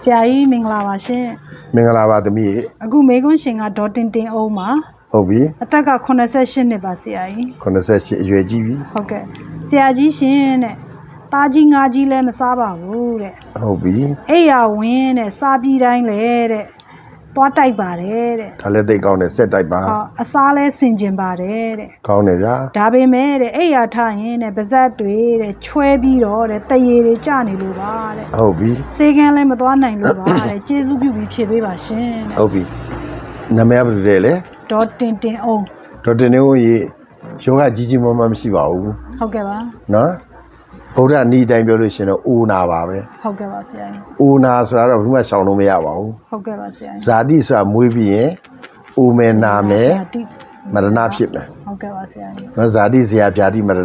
ဆရာကြီးမင်္ဂလာပါရှင်မင်္ဂလာပါသမီးရေအခုမေကွန်းရှင်ကဒေါ်တင်တင်အောင်ပါဟုတ်ပြီအသက်က88နှစ်ပါဆရာကြီး88အရွယ်ကြီးပြီဟုတ်ကဲ့ဆရာကြီးရှင်တဲ့တာကြီးငါကြီးလည်းမစားပါဘူးတဲ့ဟုတ်ပြီအိယာဝင်းတဲ့စားပြီးတိုင်းလေတဲ့ သွားတိုက်ပါတယ်တဲ့ဒါလည်းသိကောင်းတယ်စက်တိုက်ပါဟောအစားလဲဆင်ကျင်ပါတယ်တဲ့ကောင်းတယ်ဗျာဒါပေမဲ့တဲ့အိယာထရင်တဲ့ပါဇက်တွေတဲ့ချွဲပြီးတော့တဲ့တရေတွေကြနေလို့ပါတဲ့ဟုတ်ပြီစေကန်းလည်းမသွားနိုင်လို့ပါတဲ့ကျေးဇူးပြုပြီးဖြည့်ပေးပါရှင်တဲ့ဟုတ်ပြီနာမည်ကဘယ်လိုလဲလဲဒေါ်တင်တင်အောင်ဒေါက်တာနေဦးရေယောဂကြီးကြီးမားမားမရှိပါဘူးဟုတ်ကဲ့ပါနော် ဗုဒ္ဓနီးအတိုင်းပြောလို့ရှရင်တော့အိုနာပါပဲဟုတ်ကဲ့ပါဆရာကြီးအိုနာဆိုတာတော့ဘယ်သူမှရှောင်လို့မရပါဘူးဟုတ်ကဲ့ပါဆရာကြီးဇာတိဆိုတာမွေးပြီးရင်အိုမယ်နာမယ်ဓာတိမရဏဖြစ်မယ်ဟုတ်ကဲ့ပါဆရာကြီးနော်ဇာတိဇရာဗျာတိမရဏ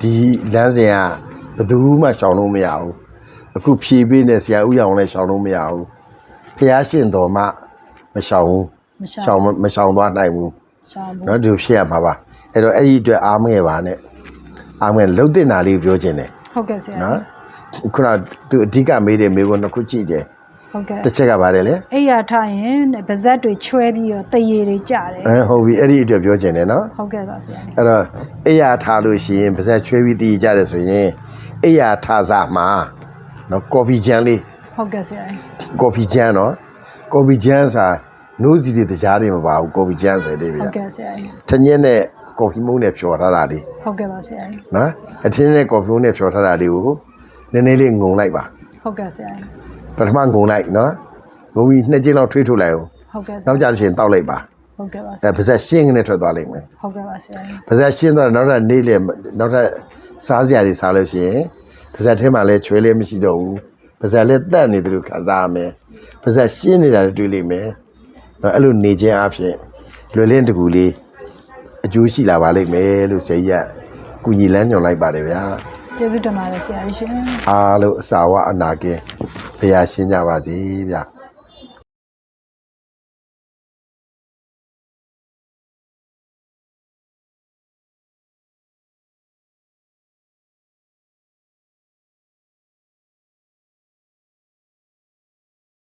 ဒီလမ်းစဉ်ကဘယ်သူမှရှောင်လို့မရဘူးအခုဖြည့်ပေးနေဆရာဥရောင်လည်းရှောင်လို့မရဘူးဖះရှင်တော်မှမရှောင်ဘူးမရှောရှောင်င်မမရှောင်သွားနိုင်ဘူးရှောင်ဘူး နော်ဒီလိုဖြစ်ရမှာပါအဲ့တော့အဲ့ဒီအတွက်အားမငယ်ပါနဲ့ အားမငယ်လှုပ်တင်တာလေးကိုပြောခြင်းတယ်ဟုတ်ကဲ့ဆရာနော်ကြီးခုနကသူအဓိကမေးတယ်မေးခွန်းတစ်ခုကြည့်တယ်ဟုတ်ကဲ့တစ်ချက်ကပါတယ်လေအိယာထရင်တဲ့ပါဇက်တွေချွဲပြီးတော့တရေတွေကြတယ်အဲဟုတ်ပြီအဲ့ဒီအတွက်ပြောခြင်းတယ်နော်ဟုတ်ကဲ့ပါဆရာကြီးအဲ့တော့အိယာထားလို့ရှိရင်ပါဇက်ချွေးပြီးတည်ကြတယ်ဆိုရင်အိယာထားစားမှာနော်ကော်ဖီဂျန်လေးဟုတ်ကဲ့ဆရာကြီးကော်ဖီဂျန်နော်ကော်ဖီဂျန်ဆိုတာနိုးစီတွေတကြားတွေမပါဘူးကော်ဖီဂျန်ဆိုတဲ့ဗျာဟုတ်ကဲ့ဆရာကြီးထညင်းနဲ့ ကော်ဖီမုန့်နဲ့ဖြော်ထားတာလေးဟုတ်ကဲ့ပါဆရာကြီးနော်အထင်းနဲ့ကော်ဖီမုန့်နဲ့ဖြော်ထားတာလေးကိုနည်းနည်းလေးငုံလိုက်ပါဟုတ်ကဲ့ဆရာကြီးပထမငုံလိုက်နော်ငုံပြီးနှစ်ကျင်းလောက်ထွေးထုတ်လိုက်အောင်ဟုတ်ကဲ့ဆရာနောက်ကြလို့ရှိရင်တောက်လိုက်ပါဟုတ်ကဲ့ပါဆအဲရာပါဇက်ရှင်းကနေထွက်သွားလိမ့်မယ်ဟုတ်ကဲ့ပါဆရာကြီးပါဇက်ရှင်းသွားတော့နောက်ထပ်နေ့လေနောက်ထပ်စားစရာတွေစားလို့ရှိရင်ပါဇက်ထဲမှာလည်းချွေးလေးမရှိတော့ဘူးပါဇက်လည်းတက်နေတယ်လို့ခံစားရမယ်ပါဇက်ရှင်းနေတာလည်းတွေ့လိမ့်မယ်နော်အဲ့လိုနေခြင်းအဖြစ်လွယ်လင်းတကူလေး အကျိုးရှိလာပါလိမ့်မယ်လို့ဆရာကြီးကကုညီလန်းညွန်လိုက်ပါတယ်ဗျာကျေးဇူးတင်ပါတယ်ဆရာကြီးရှင်အားလုံးအစာဝအနာကင်းဘုရားရှင်းကြပါစေဗျာ